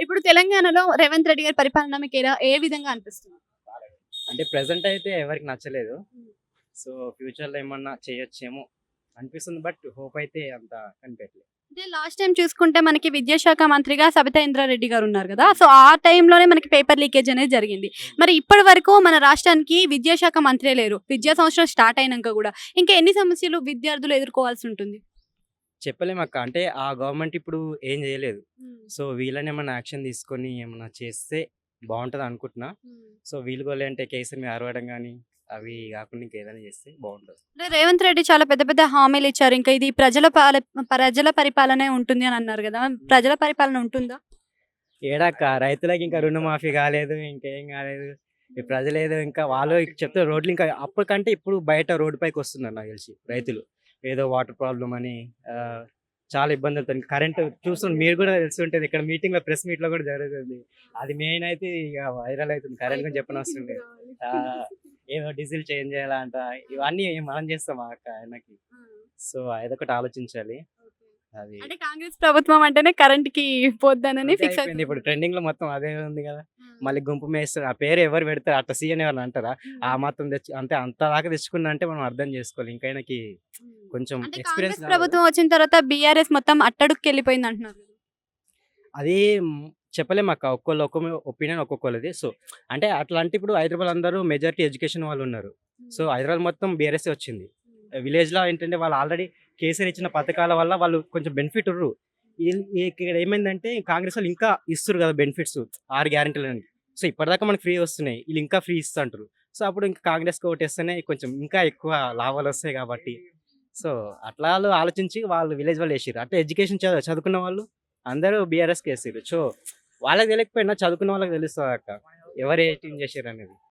ఇప్పుడు తెలంగాణలో రేవంత్ రెడ్డి గారి పరిపాలన మీకు ఎలా- ఏ విధంగా అనిపిస్తుంది? అంటే ప్రెసెంట్ అయితే ఎవరికి నచ్చలేదు. సో ఫ్యూచర్లో ఏమన్నా చేయొచ్చేమో అనిపిస్తుంది బట్ హోప్ అయితే అంత కనిపెట్టలేదు. అంటే లాస్ట్ టైం చూసుకుంటే మనకి విద్యాశాఖ మంత్రిగా సబితా ఇంద్రారెడ్డి గారు ఉన్నారు కదా సో ఆ టైంలోనే మనకి పేపర్ లీకేజ్ అనేది జరిగింది. మరి ఇప్పటి వరకు మన రాష్ట్రానికి విద్యాశాఖ మంత్రే లేరు. విద్యా సంవత్సరం స్టార్ట్ అయినాక కూడా. ఇంకా ఎన్ని సమస్యలు విద్యార్థులు ఎదుర్కోవాల్సి ఉంటుంది? చెప్పలేము అక్క. అంటే ఆ గవర్నమెంట్ ఇప్పుడు ఏం చేయలేదు. సో వీళ్ళని ఏమన్నా యాక్షన్ తీసుకొని ఏమన్నా చేస్తే బాగుంటుంది అనుకుంటున్నా. సో వీళ్ళు కూడా అంటే కేసులు మీద అరవడం కానీ అవి కాకుండా ఇంకేదైనా చేస్తే బాగుంటుంది అంటే రేవంత్ రెడ్డి చాలా పెద్ద పెద్ద హామీలు ఇచ్చారు. ఇంకా ఇది ప్రజల పాల ప్రజల పరిపాలనే ఉంటుంది అని అన్నారు కదా. ప్రజల పరిపాలన ఉంటుందా? ఏడాక రైతులకి ఇంకా రుణమాఫీ కాలేదు ఇంకేం కాలేదు. ఈ ప్రజలు ఏదో ఇంకా వాళ్ళు చెప్తే రోడ్లు ఇంకా అప్పటికంటే ఇప్పుడు బయట రోడ్డు పైకి వస్తున్నారు నాకు తెలిసి రైతులు. ఏదో వాటర్ ప్రాబ్లం అని చాలా ఇబ్బందులతో కరెంట్ చూస్తుంది మీరు కూడా తెలిసి ఉంటుంది. ఇక్కడ మీటింగ్లో ప్రెస్ మీట్లో కూడా జరుగుతుంది. అది మెయిన్ అయితే ఇక వైరల్ అవుతుంది. కరెంట్ గురించి చెప్పని ఆ, ఏదో డీజిల్ చేంజ్ చేయాలంట ఇవన్నీ మనం చేస్తాం అక్క ఆయనకి. సో అదొకటి ఆలోచించాలి. అది అంటే కాంగ్రెస్ ప్రభుత్వం అంటేనే కరెంట్కి పోద్దానని ఫిక్స్ అయిపోయింది. ఇప్పుడు ట్రెండింగ్లో మొత్తం అదే ఉంది కదా. మళ్ళీ గుంపు మేస్తారు ఆ పేరు ఎవరు పెడతారు అట్లా సీఎన్ ఎవరు అంటారా? ఆ మాత్రం తెచ్చు అంతే అంత దాకా తెచ్చుకున్నా అంటే మనం అర్థం చేసుకోవాలి. ఇంకా ఆయనకి కొంచెం ఎక్స్పీరియన్స్ ప్రభుత్వం వచ్చిన తర్వాత బీఆర్ఎస్ మొత్తం అట్టడుక్కి వెళ్ళిపోయింది అంటున్నారు అది చెప్పలేము అక్క. ఒక్కొక్క ఒక్కొక్క ఒపీనియన్ ఒక్కొక్కరిది సో అంటే అట్లాంటి ఇప్పుడు హైదరాబాద్ అందరూ మెజారిటీ ఎడ్యుకేషన్ వాళ్ళు ఉన్నారు. సో హైదరాబాద్ మొత్తం బీఆర్ఎస్ వచ్చింది. విలేజ్లో ఏంటంటే వాళ్ళు ఆల్రెడీ కేసీఆర్ ఇచ్చిన పథకాల వల్ల వాళ్ళు కొంచెం బెనిఫిట్ ఉర్రు ఇక్కడ ఏమైందంటే కాంగ్రెస్ వాళ్ళు ఇంకా ఇస్తారు కదా బెనిఫిట్స్ ఆరు గ్యారెంటీలు అని సో ఇప్పటిదాకా మనకి ఫ్రీ వస్తున్నాయి. వీళ్ళు ఇంకా ఫ్రీ ఇస్తుంటారు సో అప్పుడు ఇంకా కాంగ్రెస్ ఓటేస్తేనే కొంచెం ఇంకా ఎక్కువ లాభాలు వస్తాయి కాబట్టి. సో అట్లా వాళ్ళు ఆలోచించి వాళ్ళు విలేజ్ వాళ్ళు వేసారు అట్లా ఎడ్యుకేషన్ చదువుకున్న వాళ్ళు అందరూ బీఆర్ఎస్కి వేసారు సో వాళ్ళకి తెలియకపోయినా చదువుకున్న వాళ్ళకి తెలుస్తుంది అక్క ఎవరు ఏ టీం చేసారు అనేది.